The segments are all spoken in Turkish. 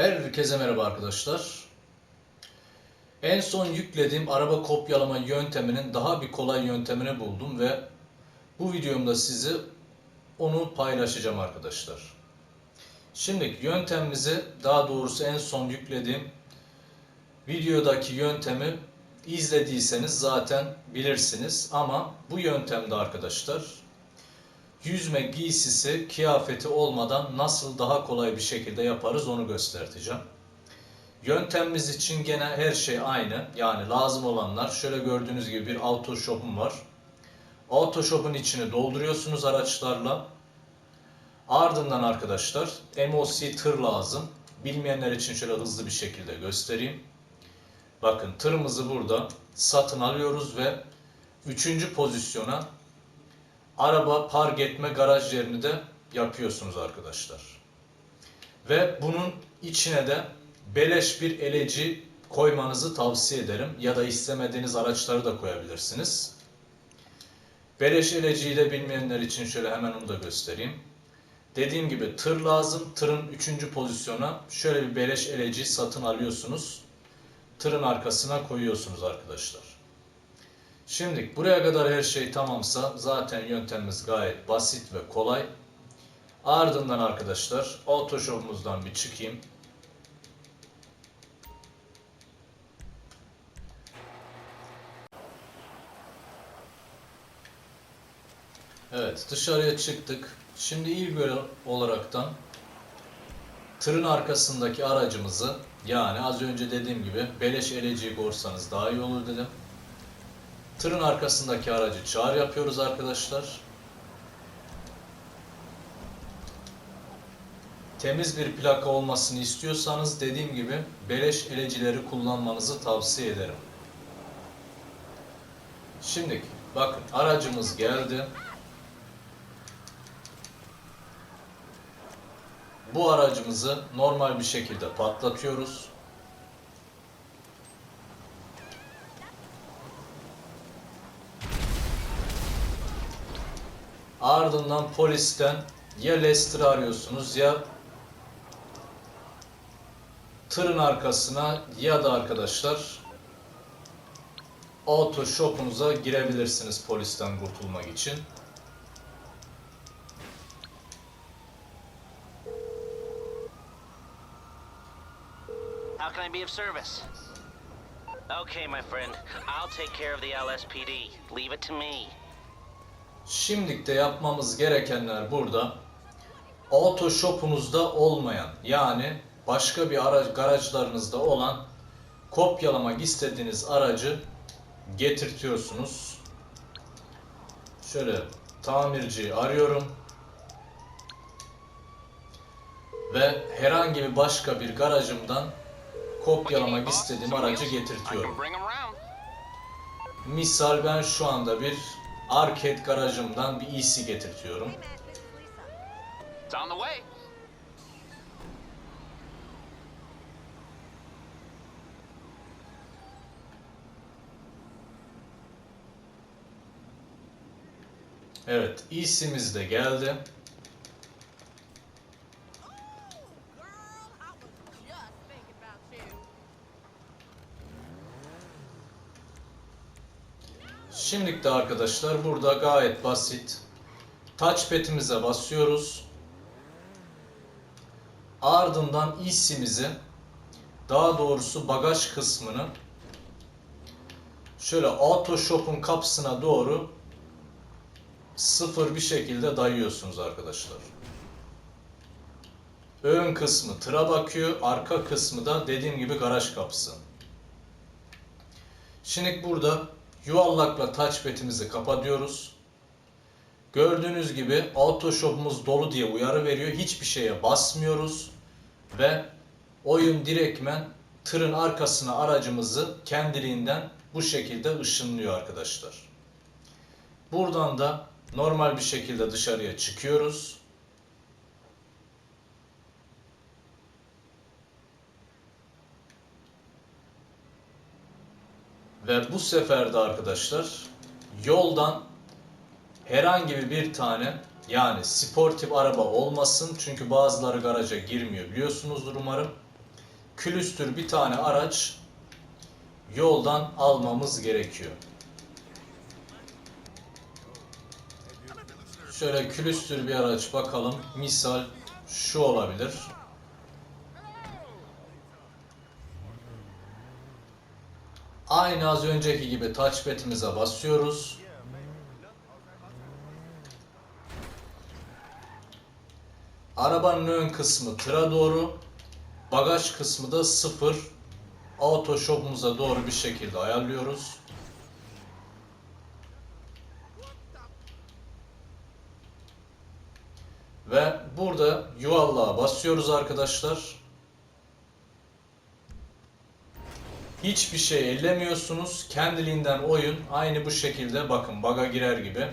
Herkese merhaba arkadaşlar. En son yüklediğim araba kopyalama yönteminin daha bir kolay yöntemini buldum ve bu videomda size onu paylaşacağım arkadaşlar. Şimdi yöntemimizi daha doğrusu en son yüklediğim videodaki yöntemi izlediyseniz zaten bilirsiniz ama bu yöntemde arkadaşlar yüzme giysisi, kıyafeti olmadan nasıl daha kolay bir şekilde yaparız onu göstereceğim. Yöntemimiz için gene her şey aynı. Yani lazım olanlar şöyle gördüğünüz gibi bir Autoshop'um var. Autoshop'un içini dolduruyorsunuz araçlarla. Ardından arkadaşlar MOC tır lazım. Bilmeyenler için şöyle hızlı bir şekilde göstereyim. Bakın tırımızı burada satın alıyoruz ve 3. pozisyona araba park etme garaj yerini de yapıyorsunuz arkadaşlar. Ve bunun içine de beleş bir eleci koymanızı tavsiye ederim. Ya da istemediğiniz araçları da koyabilirsiniz. Beleş eleciyi de bilmeyenler için şöyle hemen onu da göstereyim. Dediğim gibi tır lazım. Tırın 3. pozisyona şöyle bir beleş eleci satın alıyorsunuz. Tırın arkasına koyuyorsunuz arkadaşlar. Şimdi buraya kadar her şey tamamsa zaten yöntemimiz gayet basit ve kolay. Ardından arkadaşlar Autoshop'umuzdan bir çıkayım. Evet dışarıya çıktık. Şimdi ilk olaraktan tırın arkasındaki aracımızı yani az önce dediğim gibi beleş eleciyi korsanız daha iyi olur dedim. Tırın arkasındaki aracı çağır yapıyoruz arkadaşlar. Temiz bir plaka olmasını istiyorsanız dediğim gibi beleş elecileri kullanmanızı tavsiye ederim. Şimdi bakın aracımız geldi. Bu aracımızı normal bir şekilde patlatıyoruz. Ardından polisten ya Lester'ı arıyorsunuz ya tırın arkasına ya da arkadaşlar auto shop'unuza girebilirsiniz polisten kurtulmak için. How can I be of service? Okay, my friend. I'll take care of the LSPD. Leave it to me. Şimdilik de yapmamız gerekenler burada. Auto shop'unuzda olmayan yani başka bir araç garajlarınızda olan kopyalamak istediğiniz aracı getirtiyorsunuz. Şöyle tamirciyi arıyorum. Ve herhangi bir başka bir garajımdan kopyalamak istediğim aracı getirtiyorum. Misal ben şu anda bir arcade garajımdan bir getirtiyorum. On the way. Evet, EC'miz de geldi. Şimdilik de arkadaşlar burada gayet basit. Touchpad'imize basıyoruz. Ardından EC'mizi daha doğrusu bagaj kısmını şöyle Autoshop'un kapısına doğru sıfır bir şekilde dayıyorsunuz arkadaşlar. Ön kısmı tıra bakıyor, arka kısmı da dediğim gibi garaj kapısı. Şimdi burada yuvarlakla touchpad'imizi kapatıyoruz. Gördüğünüz gibi Autoshop'umuz dolu diye uyarı veriyor. Hiçbir şeye basmıyoruz ve oyun direktmen tırın arkasına aracımızı kendiliğinden bu şekilde ışınlıyor arkadaşlar. Buradan da normal bir şekilde dışarıya çıkıyoruz. Ve bu sefer de arkadaşlar yoldan herhangi bir tane yani sportif araba olmasın çünkü bazıları garaja girmiyor biliyorsunuzdur umarım. külüstür bir tane araç yoldan almamız gerekiyor. Şöyle külüstür bir araç bakalım. Misal şu olabilir. Aynı az önceki gibi touchpad'imize basıyoruz. Arabanın ön kısmı tıra doğru, bagaj kısmı da sıfır. Auto shop'umuza doğru bir şekilde ayarlıyoruz. Ve burada yuvarlığa basıyoruz arkadaşlar. Hiçbir şey ellemiyorsunuz. Kendiliğinden oyun aynı bu şekilde bakın baga girer gibi.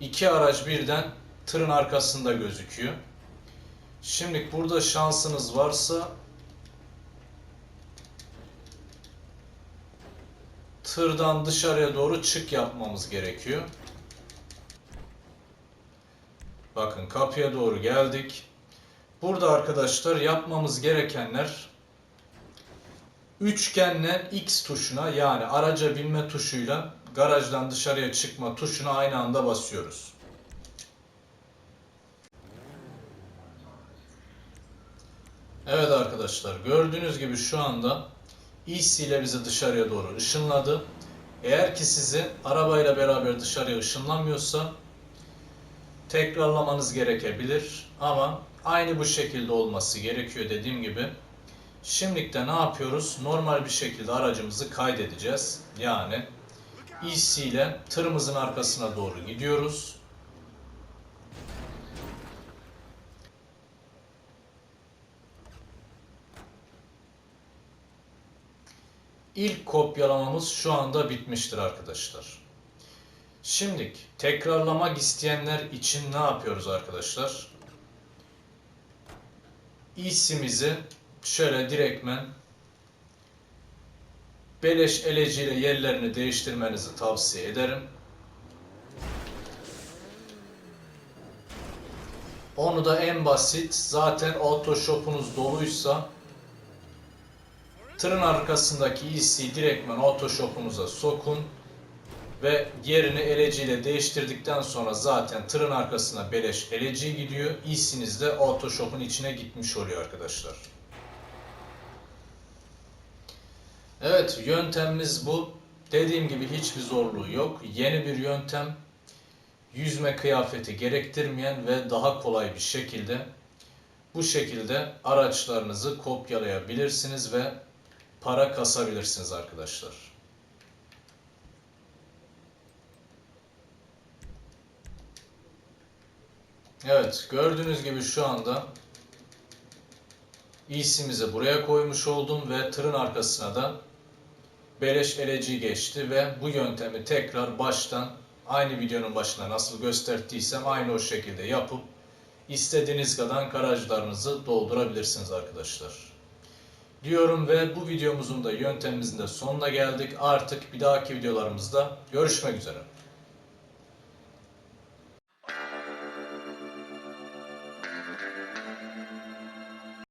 İki araç birden tırın arkasında gözüküyor. Şimdi burada şansınız varsa tırdan dışarıya doğru çık yapmamız gerekiyor. Bakın kapıya doğru geldik. Burada arkadaşlar yapmamız gerekenler üçgenle X tuşuna yani araca binme tuşuyla garajdan dışarıya çıkma tuşuna aynı anda basıyoruz. Evet arkadaşlar gördüğünüz gibi şu anda EC ile bizi dışarıya doğru ışınladı. Eğer ki sizi arabayla beraber dışarıya ışınlamıyorsa tekrarlamanız gerekebilir ama aynı bu şekilde olması gerekiyor dediğim gibi. Şimdilik de ne yapıyoruz? Normal bir şekilde aracımızı kaydedeceğiz. Yani EC ile tırımızın arkasına doğru gidiyoruz. İlk kopyalamamız şu anda bitmiştir arkadaşlar. Şimdi tekrarlamak isteyenler için ne yapıyoruz arkadaşlar? İsimizi şöyle direktmen beleş eleciyle yerlerini değiştirmenizi tavsiye ederim. Onu da en basit zaten Autoshop'unuz doluysa tırın arkasındaki EC direktmen Autoshop'unuza sokun ve yerini eleciyle değiştirdikten sonra zaten tırın arkasına beleş eleci gidiyor. EC'niz de Autoshop'un içine gitmiş oluyor arkadaşlar. Evet yöntemimiz bu. Dediğim gibi hiçbir zorluğu yok. Yeni bir yöntem yüzme kıyafeti gerektirmeyen ve daha kolay bir şekilde bu şekilde araçlarınızı kopyalayabilirsiniz ve para kasabilirsiniz arkadaşlar. Evet gördüğünüz gibi şu anda İSİM'izi buraya koymuş oldum ve tırın arkasına da beleş eleci geçti ve bu yöntemi tekrar baştan aynı videonun başına nasıl gösterdiysem aynı o şekilde yapıp istediğiniz kadar garajlarınızı doldurabilirsiniz arkadaşlar. Diyorum ve bu videomuzun da yöntemimizin de sonuna geldik. Artık bir dahaki videolarımızda görüşmek üzere.